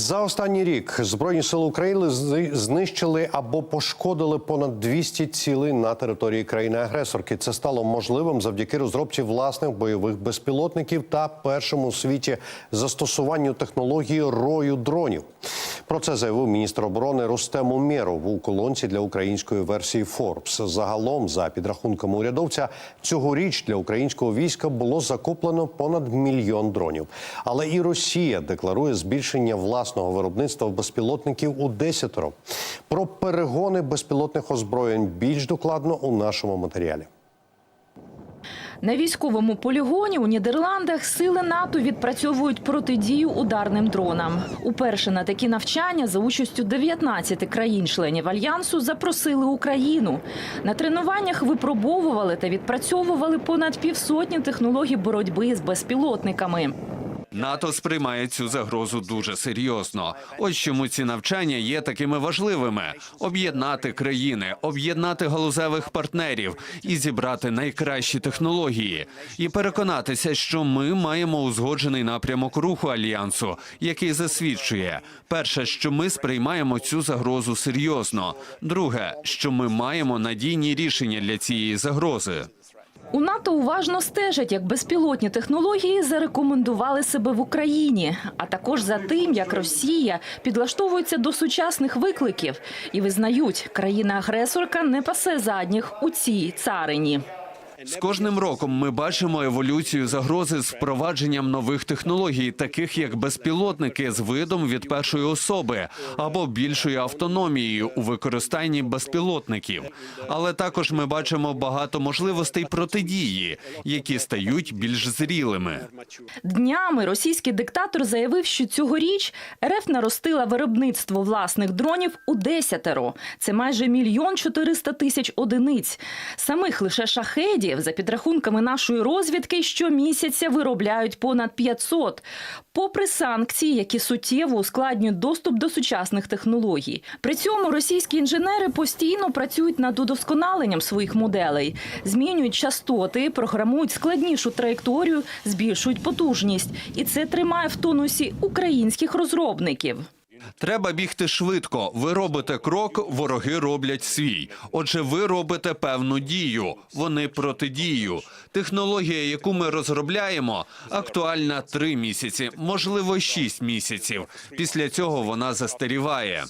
За останній рік Збройні сили України знищили або пошкодили понад 200 цілей на території країни-агресорки. Це стало можливим завдяки розробці власних бойових безпілотників та першому у світі застосуванню технології рою дронів. Про це заявив міністр оборони Рустем Умєров у колонці для української версії Forbes. Загалом, за підрахунками урядовця, цьогоріч для українського війська було закуплено понад мільйон дронів. Але і Росія декларує збільшення власного виробництва безпілотників у десятеро. Про перегони безпілотних озброєнь більш докладно у нашому матеріалі. На військовому полігоні у Нідерландах сили НАТО відпрацьовують протидію ударним дронам. Уперше на такі навчання за участю 19 країн-членів альянсу запросили Україну. На тренуваннях випробовували та відпрацьовували понад півсотні технологій боротьби з безпілотниками. НАТО сприймає цю загрозу дуже серйозно. Ось чому ці навчання є такими важливими: об'єднати країни, об'єднати галузевих партнерів і зібрати найкращі технології, і переконатися, що ми маємо узгоджений напрямок руху альянсу, який засвідчує: перше, що ми сприймаємо цю загрозу серйозно. Друге, що ми маємо надійні рішення для цієї загрози. У НАТО уважно стежать, як безпілотні технології зарекомендували себе в Україні, а також за тим, як Росія підлаштовується до сучасних викликів і визнають, країна-агресорка не пасе задніх у цій царині. З кожним роком ми бачимо еволюцію загрози з впровадженням нових технологій, таких як безпілотники з видом від першої особи або більшою автономією у використанні безпілотників. Але також ми бачимо багато можливостей протидії, які стають більш зрілими. Днями російський диктатор заявив, що цьогоріч РФ наростила виробництво власних дронів у десятеро. Це майже мільйон чотириста тисяч одиниць. Самих лише шахедів, за підрахунками нашої розвідки, щомісяця виробляють понад 500. Попри санкції, які суттєво ускладнюють доступ до сучасних технологій. При цьому російські інженери постійно працюють над удосконаленням своїх моделей, змінюють частоти, програмують складнішу траєкторію, збільшують потужність. І це тримає в тонусі українських розробників. Треба бігти швидко. Ви робите крок, вороги роблять свій. Отже, ви робите певну дію. Вони протидію. Технологія, яку ми розробляємо, актуальна три місяці, можливо, шість місяців. Після цього вона застаріває.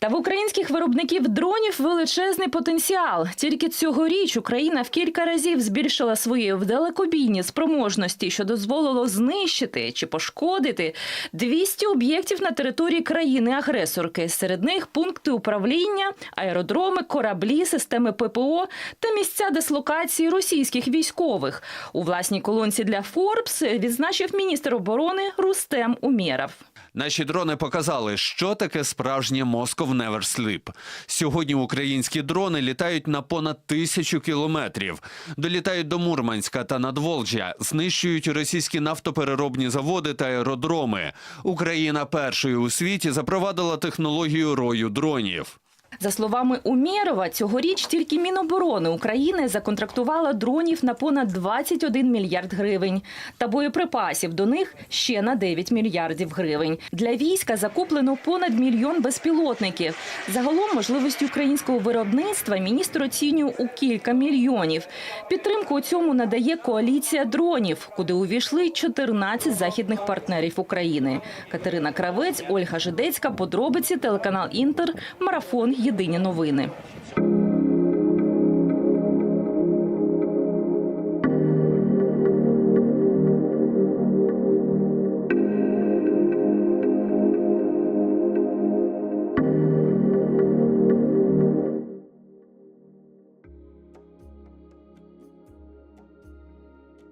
Та в українських виробників дронів величезний потенціал. Тільки цьогоріч Україна в кілька разів збільшила свої далекобійні спроможності, що дозволило знищити чи пошкодити 200 об'єктів на території країни-агресорки. Серед них пункти управління, аеродроми, кораблі, системи ППО та місця дислокації російських військових. У власній колонці для Forbes відзначив міністр оборони Рустем Умєров. Наші дрони показали, що таке справжнє Москов Never Sleep. Сьогодні українські дрони літають на понад тисячу кілометрів, долітають до Мурманська та Надволжя, знищують російські нафтопереробні заводи та аеродроми. Україна першою у світі запровадила технологію рою дронів. За словами Умєрова, цьогоріч тільки Міноборони України законтрактувала дронів на понад 21 мільярд гривень та боєприпасів до них ще на 9 мільярдів гривень. Для війська закуплено понад мільйон безпілотників. Загалом можливості українського виробництва міністр оцінює у кілька мільйонів. Підтримку цьому надає коаліція дронів, куди увійшли 14 західних партнерів України. Катерина Кравець, Ольга Жидецька, подробиці, телеканал Інтер, марафон. Єдині новини.